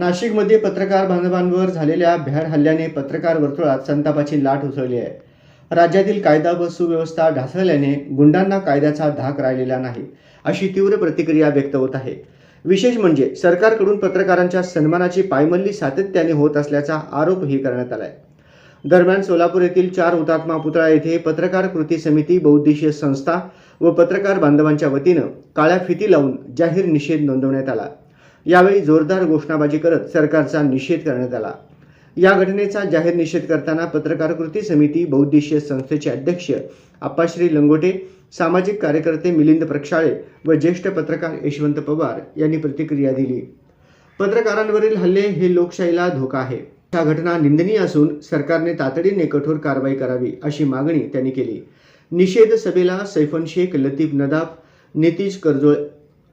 नाशिकमध्ये पत्रकार बांधवांवर झालेल्या भ्याड हल्ल्याने पत्रकार वर्तुळात संतापाची लाट उसळली आहे. राज्यातील कायदा व सुव्यवस्था ढासळल्याने गुंडांना कायद्याचा धाक राहिलेला नाही अशी तीव्र प्रतिक्रिया व्यक्त होत आहे. विशेष म्हणजे सरकारकडून पत्रकारांच्या सन्मानाची पायमल्ली सातत्याने होत असल्याचा आरोपही करण्यात आलाय. दरम्यान सोलापूर येथील चार हुतात्मा पुतळा येथे पत्रकार कृती समिती बहुद्देशीय संस्था व पत्रकार बांधवांच्या वतीनं काळ्या फिती लावून जाहीर निषेध नोंदवण्यात आला. यावेळी जोरदार घोषणाबाजी करत सरकारचा निषेध करण्यात आला. या घटनेचा जाहीर निषेध करताना पत्रकार कृती समिती बहुद्देशीय संस्थेचे अध्यक्ष आप्पाश्री लंगोटे सामाजिक कार्यकर्ते मिलिंद प्रक्षाळे व ज्येष्ठ पत्रकार यशवंत पवार यांनी प्रतिक्रिया दिली. पत्रकारांवरील हल्ले हे लोकशाहीला धोका आहे. ह्या घटना निंदनीय असून सरकारने तातडीने कठोर कारवाई करावी अशी मागणी त्यांनी केली. निषेध सभेला सैफन शेख लतीफ नदाफ नितीश करजोळे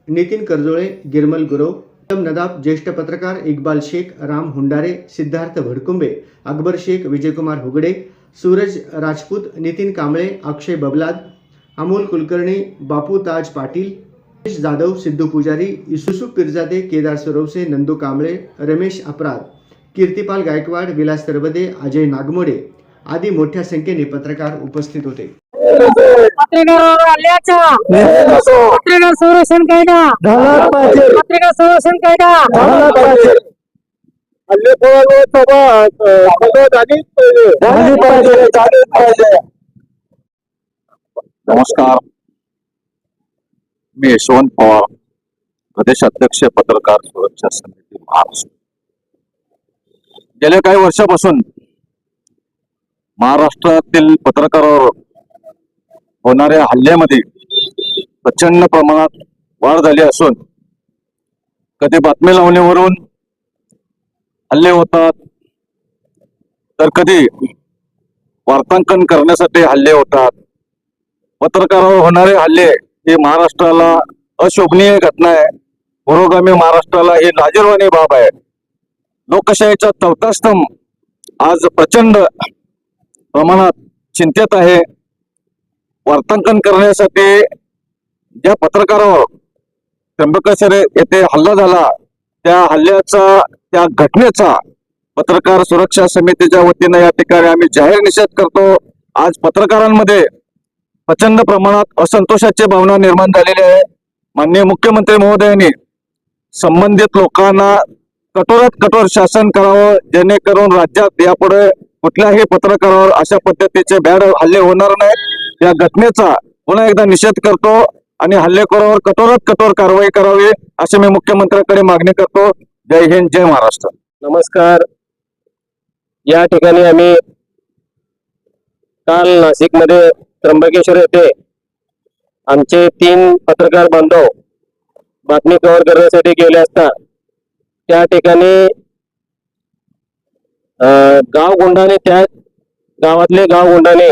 नितीन करजोळे गिरमल गुरव उत्तम ज्येष्ठ पत्रकार इक्बाल शेख राम हुंडारे सिद्धार्थ भडकुंबे अकबर शेख विजयकुमार हुगडे सूरज राजपूत नितीन कांबळे अक्षय बबलाद अमोल कुलकर्णी बापू ताज पाटील जाधव सिद्धू पुजारी युसुफ पिरजादे केदार सरोसे नंदू कांबळे रमेश अपराध कीर्तिपाल गायकवाड विलास तरबदे अजय नागमोडे आदी मोठ्या संख्येने पत्रकार उपस्थित होते. पत्रकारावर हल्ल्याचा पत्रकार संरक्षण कायदा. पाहिजे. झाली पाहिजे. नमस्कार. मी यशवंत पवार प्रदेश अध्यक्ष पत्रकार सुरक्षा समिती महाराष्ट्र. गेल्या काही वर्षापासून महाराष्ट्रातील पत्रकारावर होणाऱ्या हल्ल्यामध्ये प्रचंड प्रमाणात वाढ झाली असून कधी बातमी लावण्यावरून हल्ले होतात तर कधी वार्तांकन करण्यासाठी हल्ले होतात. पत्रकारावर होणारे हल्ले हे महाराष्ट्राला अशोभनीय घटना आहे. पुरोगामी महाराष्ट्राला ही लाजीरवाणी बाब आहे. लोकशाहीचा चौथा स्तंभ आज प्रचंड प्रमाणात चिंतेत आहे. वार्तांकन करण्यासाठी ज्या पत्रकारावर त्र्यंबकेश्वर येथे हल्ला झाला त्या हल्ल्याचा त्या घटनेचा पत्रकार सुरक्षा समितीच्या वतीनं या ठिकाणी आम्ही जाहीर निषेध करतो. आज पत्रकारांमध्ये प्रचंड प्रमाणात असंतोषाची भावना निर्माण झालेली आहे. माननीय मुख्यमंत्री महोदयांनी संबंधित लोकांना कठोरात कठोर शासन करावं जेणेकरून राज्यात यापुढे कुठल्याही पत्रकारावर अशा पद्धतीचे बॅड हल्ले होणार नाहीत. या घटनेचा पुन्हा एकदा निषेध करतो आणि हल्लेखोरावर कठोरात कठोर कारवाई करावी अशी मी मुख्यमंत्र्यांकडे मागणी करतो. जय हिंद जय महाराष्ट्र. नमस्कार. या ठिकाणी आम्ही काल नाशिकमध्ये त्र्यंबकेश्वर येथे आमचे तीन पत्रकार बांधव बातमी कव्हर करण्यासाठी गेले असता त्या ठिकाणी अं, गाव गुंडाने त्या गावातले गाव गुंडाने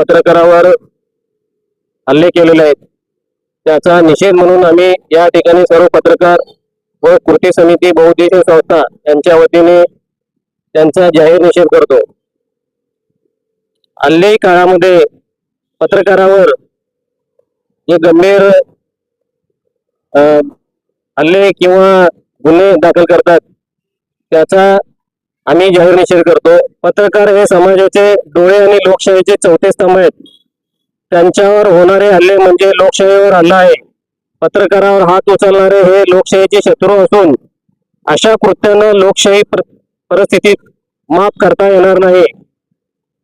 पत्रकारावर हल्ले केलेले आहेत. त्याचा निषेध म्हणून आम्ही या ठिकाणी सर्व पत्रकार व कृती समिती बहुउद्देशीय संस्था यांच्या वतीने त्यांचा जाहीर निषेध करतो. हल्ले काळामध्ये पत्रकारावर जे गंभीर अं, हल्ले किंवा गुन्हे दाखल करतात त्याचा आम्ही जाहीर निषेध करतो. पत्रकार हे समाजाचे डोळे आणि लोकशाहीचे चौथे स्तंभ आहेत. त्यांच्यावर होणारे हल्ले म्हणजे लोकशाहीवर हल्ला आहे. पत्रकारावर हात उचलणारे हे लोकशाहीचे शत्रू असून अशा कृत्यानं लोकशाही परिस्थितीत माफ करता येणार नाही.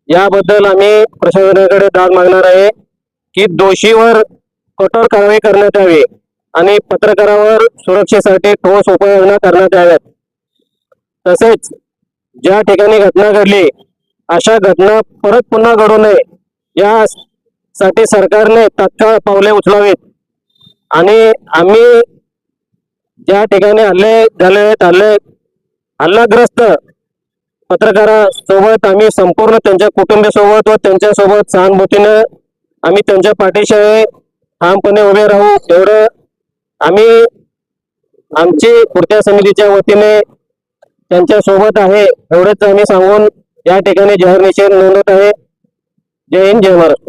याबद्दल आम्ही प्रशासनाकडे दाद मागणार आहे की दोषीवर कठोर कारवाई करण्यात यावी आणि पत्रकारावर सुरक्षेसाठी ठोस उपाययोजना करण्यात याव्यात. तसेच ज्या ठिकाणी घटना घडली अशा घटना परत पुन्हा घडू नये. यासाठी सरकारने तात्काळ पावले उचलावीत. आणि आम्ही ज्या ठिकाणी हल्ले झाले आहेत हल्ले हल्लाग्रस्त पत्रकारासोबत आम्ही संपूर्ण त्यांच्या कुटुंबियासोबत व त्यांच्यासोबत सहानुभूतीनं आम्ही त्यांच्या पाठीशी ठामपणे उभे राहू. एवढं आम्ही आमची कृत्या समितीच्या वतीने त्यांच्यासोबत आहे एवढंच आम्ही सांगून या ठिकाणी जाहीर निषेध नोंदवत आहे. जय हिंद जय महाराष्ट्र